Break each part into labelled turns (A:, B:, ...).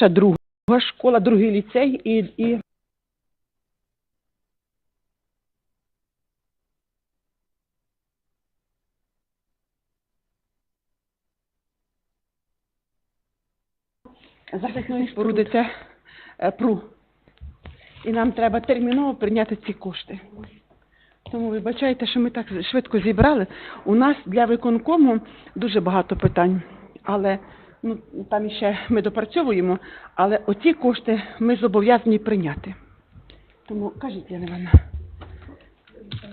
A: наша друга школа, другий ліцей і, і захисної споруди це е, ПРУ. І нам треба терміново прийняти ці кошти. Тому вибачайте, що ми так швидко зібрали. У нас для виконкому дуже багато питань, але ну, там ще ми допрацьовуємо, але оці кошти ми зобов'язані прийняти. Тому кажіть, Яна Івановна.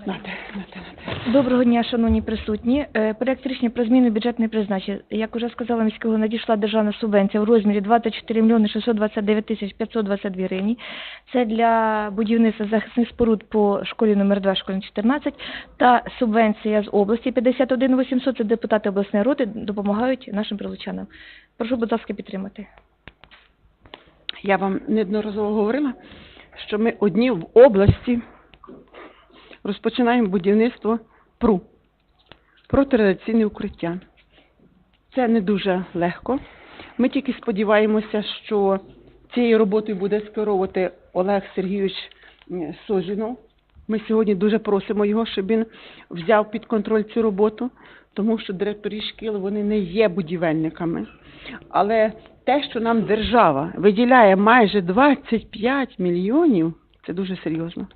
A: Нате, нате, нате.
B: Доброго дня, шановні присутні. Е, Проект рішення про зміну бюджетної призначення. Як уже сказала міського, надійшла державна субвенція в розмірі 24 мільйони 629 тисяч 522 гривні. Це для будівництва захисних споруд по школі номер 2, школі 14, та субвенція з області 51 800, це депутати обласної роти допомагають нашим прилучанам. Прошу, будь ласка, підтримати.
A: Я вам неодноразово говорила, що ми одні в області розпочинаємо будівництво ПРУ протирадіаційне укриття. Це не дуже легко. Ми тільки сподіваємося, що цією роботою буде скеровувати Олег Сергійович Сожінов. Ми сьогодні дуже просимо його, щоб він взяв під контроль цю роботу, тому що директорі шкіл вони не є будівельниками. Але те, що нам держава виділяє майже 25 мільйонів, це дуже серйозно.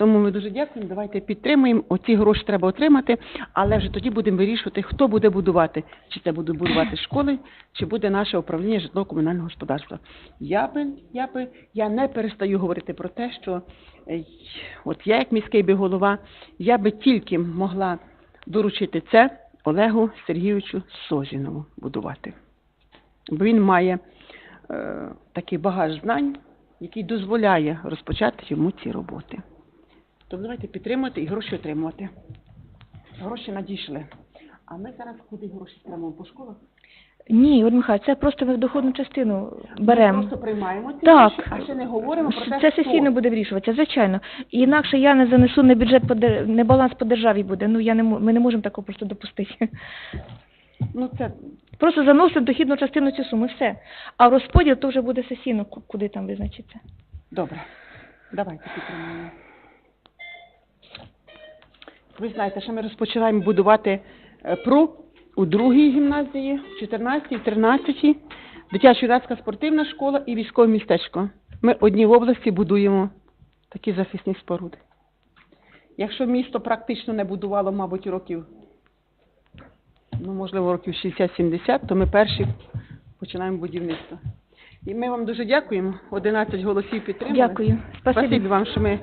A: Тому ми дуже дякуємо. Давайте підтримуємо. Оці гроші треба отримати, але вже тоді будемо вирішувати, хто буде будувати, чи це будуть будувати школи, чи буде наше управління житлово-комунального господарства. Я би, я би, я не перестаю говорити про те, що е, от я, як міський би голова, я би тільки могла доручити це Олегу Сергійовичу Созінову будувати. Бо він має е, такий багаж знань, який дозволяє розпочати йому ці роботи. Тому давайте підтримувати і гроші отримувати. Гроші надійшли. А ми зараз куди гроші спрямуємо по школах?
B: Ні, Ігор Михайлович, це просто ми в доходну частину беремо.
A: Ми просто приймаємо ці
B: Так.
A: гроші, а ще не говоримо про те,
B: Це
A: що.
B: сесійно буде вирішуватися, звичайно. І інакше я не занесу не бюджет по дер- не баланс по державі буде. Ну я не мо- ми не можемо такого просто допустити.
A: Ну це
B: Просто заносимо дохідну частину цю суму, все. А розподіл то вже буде сесійно, ку- куди там визначиться.
A: добре. Давайте підтримуємо. Ви знаєте, що ми розпочинаємо будувати е, ПРУ у другій гімназії, в 14-й, в 13-й, дитячо-юнацька спортивна школа і військове містечко. Ми одні в області будуємо такі захисні споруди. Якщо місто практично не будувало, мабуть, років, ну, можливо, років 60-70, то ми перші починаємо будівництво. І ми вам дуже дякуємо. 11 голосів підтримали.
B: Дякую.
A: Спасибі
B: Спасибі.
A: вам, що ми